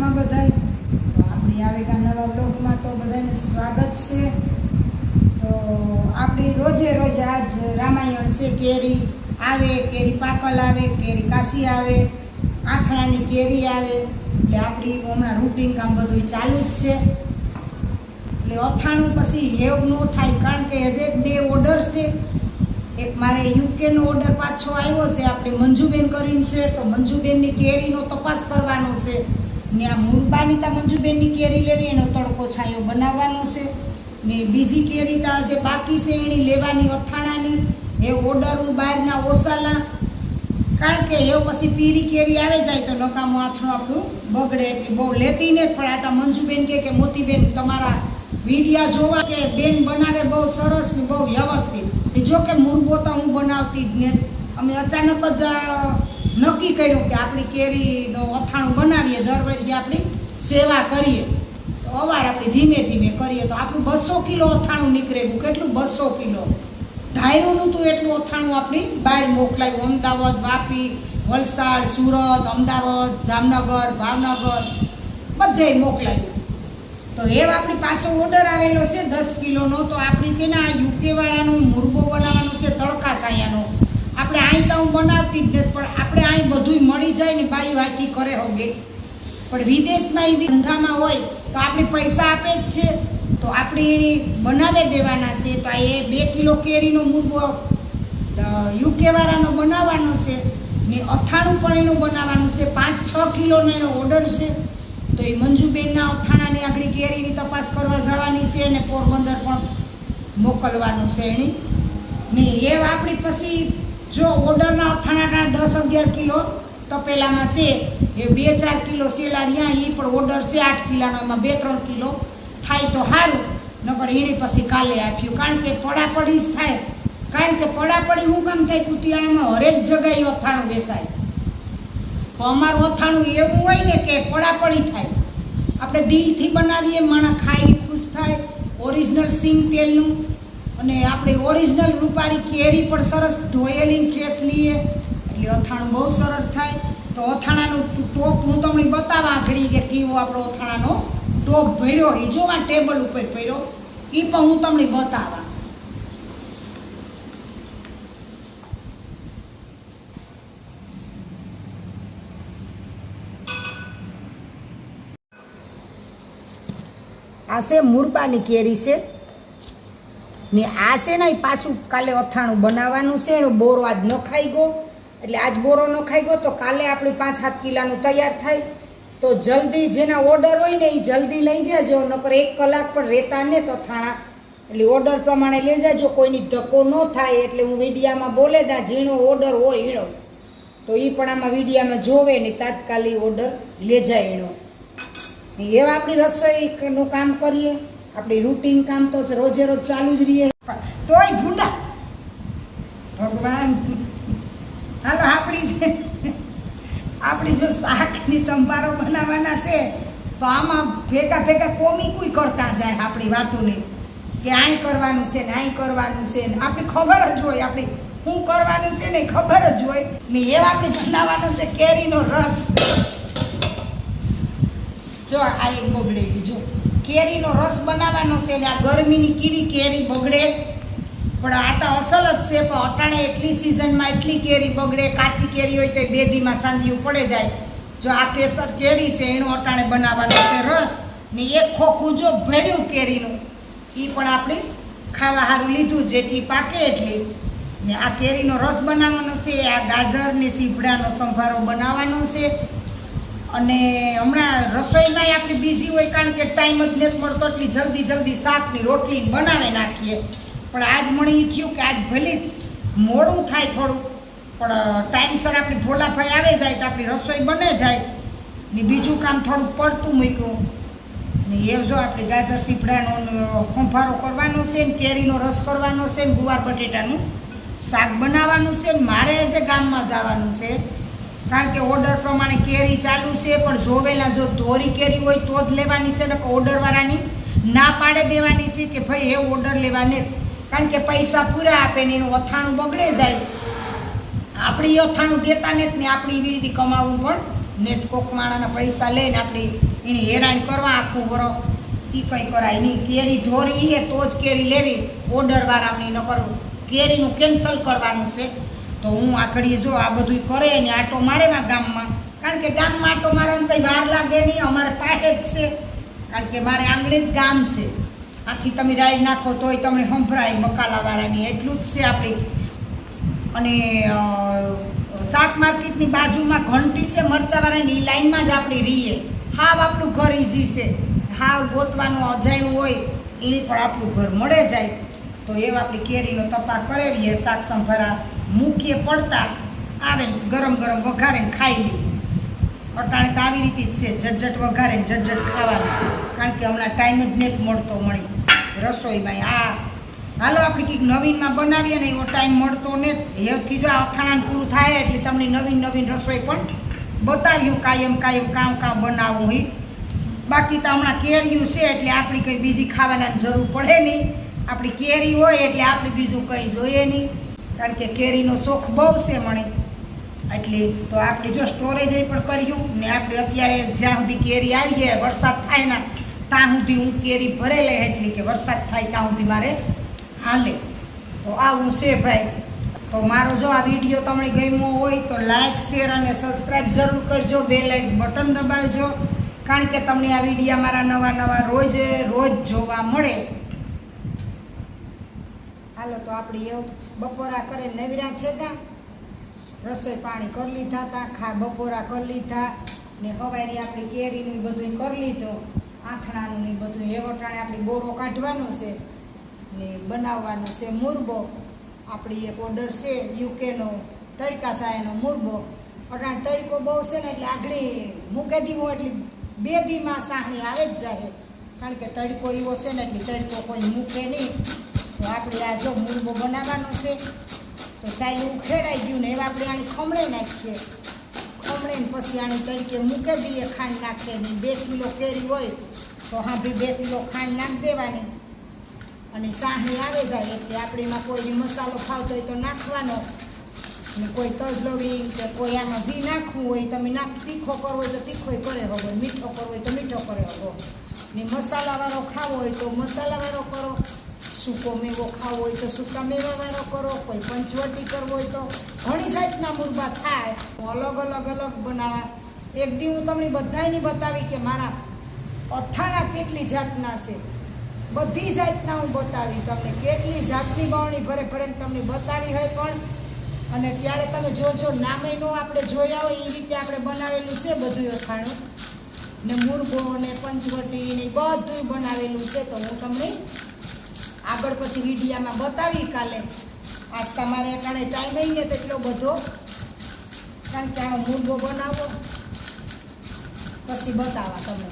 મજામાં બધાય. તો આપણી નવા બ્લોગમાં તો બધાને સ્વાગત છે. તો આપણી રોજે રોજ આજ રામાયણ છે, કેરી આવે, કેરી પાકલ આવે, કેરી કાશી આવે, આથણાની કેરી આવે. એટલે આપણી હમણાં રૂટિન કામ બધું ચાલુ જ છે. એટલે અથાણું પછી હેવ ન થાય, કારણ કે એઝ એક બે ઓર્ડર છે. એક મારે યુકેનો ઓર્ડર પાછો આવ્યો છે, આપણે મંજુબેન કરીને છે. તો મંજુબેનની કેરીનો તપાસ કરવાનો છે. ને આ મુરબાની મંજુબેનની કેરી લેવી, એનો તડકો છાંયો બનાવવાનો છે. ને બીજી કેરી તા જે બાકી છે, એની લેવાની અથાણાની. એ ઓર્ડર બહારના ઓસાલા. કારણ કે એ પછી પીરી કેરી આવે જાય તો નકામું આથણું આપણું બગડે એટલે બહુ લેતી ને પણ આ મંજુબેન કે કે મોતીબેન તમારા વિડિયા જોવા કે બેન બનાવે બહુ સરસ ને બહુ વ્યવસ્થિત. જો કે મુરબો તો હું બનાવતી જ ને. અમે અચાનક જ નક્કી કર્યું કે આપણી કેરીનો અથાણું બનાવીએ, દર વર્ષે આપણી સેવા કરીએ. તો અવાર આપણે ધીમે ધીમે કરીએ. તો આપણું બસો કિલો અથાણું નીકળેલું કેટલું? બસો કિલો. ધાયરોનું તો એટલું અથાણું આપણી બહાર મોકલાયું. અમદાવાદ, વાપી, વલસાડ, સુરત, અમદાવાદ, જામનગર, ભાવનગર બધે મોકલાયું. તો એ આપણી પાછો ઓર્ડર આવેલો છે દસ કિલોનો. તો આપણી છે ને આ યુકે વાળાનો મુરબો બનાવવાનો છે તડકા સાયાનો આપણે અહીં તો હું બનાવતી જ નથી, પણ આપણે અહીં બધુંય મળી જાય ને બાયું હાથથી કરે હોગે. પણ વિદેશમાં એવી ધંધામાં હોય તો આપણે પૈસા આપે જ છે. તો આપણે એને બનાવી દેવાના છે. તો એ બે કિલો કેરીનો મુરબો યુકેવાળાનો બનાવવાનો છે. ને અથાણું પણ એનું બનાવવાનું છે. પાંચ, છ કિલોનો એનો ઓર્ડર છે. તો એ મંજુબેનના અથાણાની આગળ કેરીની તપાસ કરવા જવાની છે અને પોરબંદર પણ મોકલવાનું છે એની. ને એ આપણી પછી જો ઓર્ડરના અથાણા દસ અગિયાર કિલો તપેલામાં છે, એ બે ચાર કિલો સેલા રહ્યા એ પણ ઓર્ડર છે આઠ કિલોનો, એમાં બે ત્રણ કિલો. થાય તો સારું નગર એણે પછી કાલે આપ્યું. કારણ કે પડાપડી જ થાય. કારણ કે પડાપડી હું કામ થાય, કુટિયાણામાં હરેક જગ્યાએ અથાણું બેસાય તો અમારું અથાણું એવું હોય ને કે પડાપડી થાય. આપણે દિલથી બનાવીએ, માણસ ખાઈને ખુશ થાય. ઓરિજિનલ સિંગ તેલનું અને આપણે ઓરિજિનલ રૂપારી કેરી પણ સરસ ધોયેલી ફ્રેશ લઈએ એટલે અથાણું બહુ સરસ થાય. તો અથાણાનું ટોપ હું તમને બતાવવા આગળ કે કેવો આપણો અથાણાનો ટોપ ભર્યો. એ જોવા ટેબલ ઉપર ભર્યો. એ પણ હું તમને બતાવવા. આ છે મુરબાની કેરી છે. ને આ છે ને પાછું કાલે અથાણું બનાવવાનું છે, એનો બોરો આજ ન ખાઈ ગયો. એટલે આજ બોરો ન ખાઈ ગયો તો કાલે આપણે પાંચ સાત કિલાનું તૈયાર થાય. તો જલ્દી જેના ઓર્ડર હોય ને એ જલ્દી લઈ જાજો, નકર એક કલાક પણ રહેતા ને તો થાણા એટલે ઓર્ડર પ્રમાણે લઈ જાજો, કોઈની ધક્કો ન થાય, એટલે હું વિડીયામાં બોલે દા, ઝીણો ઓર્ડર હોય ઈણો. તો એ પણ આમાં વિડીયામાં જોવે ને તાત્કાલિક ઓર્ડર લે જાય એનો એવા આપણી રસોઈનું કામ કરીએ. આપણી રૂટીન કામ તો રોજે રોજ ચાલુ જ રહીએ તોય ભૂંડા. ભગવાન. હાલો, આપણી આપણી જો શાકની સંભારો બનાવવાના છે, તો આમાં ભેગા ભેગા કોમિકુય કરતા જાય આપણી વાતોને. કે આય કરવાનું છે ને આય કરવાનું છે ને. આપણી ખબર જ હોય, આપણી શું કરવાનું છે ને ખબર જ હોય. ને એવા આપણે બનાવવાનું છે કેરીનો રસ. જો આ એક બગડેલી જો કેરીનો રસ બનાવવાનો છે ને આ ગરમીની કેવી કેરી બગડે? પણ આ તો અસલ જ છે, પણ અટાણે એટલી સિઝનમાં એટલી કેરી બગડે, કાચી કેરી હોય તો બેબીમાં સાંધિયું પડે જાય. જો આ કેસર કેરી છે, એનું અટાણે બનાવવાનો છે રસ, ને એક ખોખું જો ભર્યું કેરીનું એ પણ આપણે ખાવા સારું લીધું જેટલી પાકે એટલી. ને આ કેરીનો રસ બનાવવાનો છે, આ ગાજર ને સીભડાનો સંભારો બનાવવાનો છે અને હમણાં રસોઈમાં આપણે બિઝી હોય કારણ કે ટાઈમ જ નથી મળતો, એટલી જલ્દી જલ્દી શાકની રોટલી બનાવી નાખીએ. પણ આજ મને એ થયું કે આજ ભલે મોડું થાય થોડું પણ ટાઈમસર આપણે ભોલાભાઈ આવે જાય તો આપણી રસોઈ બને જાય. ને બીજું કામ થોડું પડતું મૂક્યું. ને એ જો આપણે ગાજર સીપડાનો ખંભારો કરવાનો છે ને કેરીનો રસ કરવાનો છે ને ગુવાર બટેટાનું શાક બનાવવાનું છે ને મારે જે ગામમાં જવાનું છે. કારણ કે ઓર્ડર પ્રમાણે કેરી ચાલુ છે, પણ જોવેલા જો ધોરી કેરી હોય તો જ લેવાની છે ને ઓર્ડરવાળાની ના પાડે દેવાની છે કે ભાઈ એ ઓર્ડર લેવાને કારણ કે પૈસા પૂરા આપે ને એનું અથાણું બગડે જાય. આપણે અથાણું દેતા ને ને આપણે એવી રીતે કમાવું પણ ને કોક માણાના પૈસા લઈને આપણે એને હેરાન કરવા આખું વરો. એ કંઈ કરાય નહીં. કેરી ધોરી એ તો જ કેરી લેવી. ઓર્ડર વાળાની ન કરવું કેરીનું કેન્સલ કરવાનું છે. તો હું આખડીએ જો આ બધું કરે ને આટો મારે માં ગામમાં. કારણ કે ગામમાં આટો મારવાનું કંઈ વાર લાગે નહીં, અમારે પાસે જ છે. કારણ કે મારે આંગણે જ ગામ છે. આખી તમે રાઈડ નાખો તોય તમને સંભળાય મકાલાવાળાની, એટલું જ છે આપણી. અને શાક માર્કેટની બાજુમાં ઘંટી છે, મરચાવાળાની લાઈનમાં જ આપણી રહીએ. હાવ આપણું ઘર ઇઝી છે. હાવ ગોતવાનું, અજાણ્યું હોય, એની પણ આપણું ઘર મળે જાય. તો એવા આપણી કેરીનો તપાસ કરેલીએ શાક સંભારા. મૂકીએ પડતા, આવે ગરમ ગરમ વઘારે ખાઈ લઈએ અટાણે તો આવી રીતે જ છે ઝટઝટ વઘારે ઝટઝટ ખાવાનું. કારણ કે હમણાં ટાઈમ જ નથી મળતો મળી. રસોઈમાં આ, હાલો આપણે કંઈક નવીનમાં બનાવીએ ને એવો ટાઈમ મળતો ને હેવથી જો અથાણાને પૂરું થાય એટલે તમને નવીન નવીન રસોઈ પણ બતાવ્યું કાયમ કાયમ કામ કામ બનાવવું હોય બાકી તો હમણાં કેરીયું છે એટલે આપણી કંઈ બીજી ખાવાના જરૂર પડે નહીં. આપણી કેરી હોય એટલે આપણે બીજું કંઈ જોઈએ નહીં. કારણ કે કેરીનો શોખ બહુ છે મને એટલે તો આપણે જો સ્ટોરેજ પણ કર્યું ને આપણે અત્યારે જ્યાં સુધી કેરી આવી જાય વરસાદ થાય ના, ત્યાં સુધી હું કેરી ભરેલે એટલી કે વરસાદ થાય ત્યાં સુધી મારે હાલે. તો આવું છે ભાઈ. તો મારો જો આ વીડિયો તમને ગમ્યો હોય તો લાઇક શેર અને સબસ્ક્રાઈબ જરૂર કરજો. બે લાઇક બટન દબાવજો. કારણ કે તમને આ વિડીયા મારા નવા નવા રોજ રોજ જોવા મળે. હાલો તો આપણે એવું બપોરા કરે નવીરા થયા રસોઈ પાણી કરી લીધા હતા, ખા બપોરા કરી લીધા, ને હવારી આપણી કેરીનું બધું કરી લીધું, આથણાનું ને બધું એવો ટાણે આપણી બોરો કાઢવાનો છે, ને બનાવવાનો છે મુરબો. આપણી એક ઓર્ડર છે, યુકેનો તડકા સાયનો મુરબો. અટાણ તડકો બહુ છે ને એટલે આગળ મૂકી દીવો એટલે બે દીમાં સાહણી આવે જ જાય. કારણ કે તડકો એવો છે ને એટલે તડકો કોઈ મૂકે નહીં. તો આપણે આ જો મુરબો બનાવવાનો છે, તો સાહેબ ખેડાઈ ગયું ને એવા આપણે આને ખમણે નાખીએ. ખમણે પછી આને તરીકે મૂકી દઈએ, ખાંડ નાખીએ ને બે કિલો કેરી હોય તો હા ભી બે કિલો ખાંડ નાખી દેવાની. અને સાહણી આવે જાય એટલે આપણે એમાં કોઈ મસાલો ખાવતો હોય તો નાખવાનો. ને કોઈ તજલવી કે કોઈ આમાં જી નાખવું હોય, તમે નાખ, તીખો કરવો હોય તો તીખો કરે હગો મીઠો કરવો હોય તો મીઠો કરે હગો ને મસાલાવાળો ખાવો હોય તો મસાલાવાળો કરો. સૂકો મેવો ખાવો હોય તો સૂકા મેવાવાળો કરો? કોઈ પંચવટી કરવો હોય તો ઘણી જાતના મુરબા થાય. અલગ અલગ અલગ બનાવવા એક દી હું તમને બધાયની બતાવી કે મારા અથાણા કેટલી જાતના છે. બધી જાતના હું બતાવી તમને. કેટલી જાતની બાવણી ભરે ભરે તમને બતાવી હોય પણ. અને ત્યારે તમે જોજો નામે નો આપણે જોયા હોય એ રીતે આપણે બનાવેલું છે બધું અથાણું. ને મુરગો ને પંચવટી ને બધું બનાવેલું છે તો હું તમને આગળ પછી વિડીયામાં બતાવી કાલે. આજ તમારે અટાણે ટાઈમ હોય ને તેટલો બધો. કારણ કે આનો મુરગો બનાવો. પછી બતાવા તમને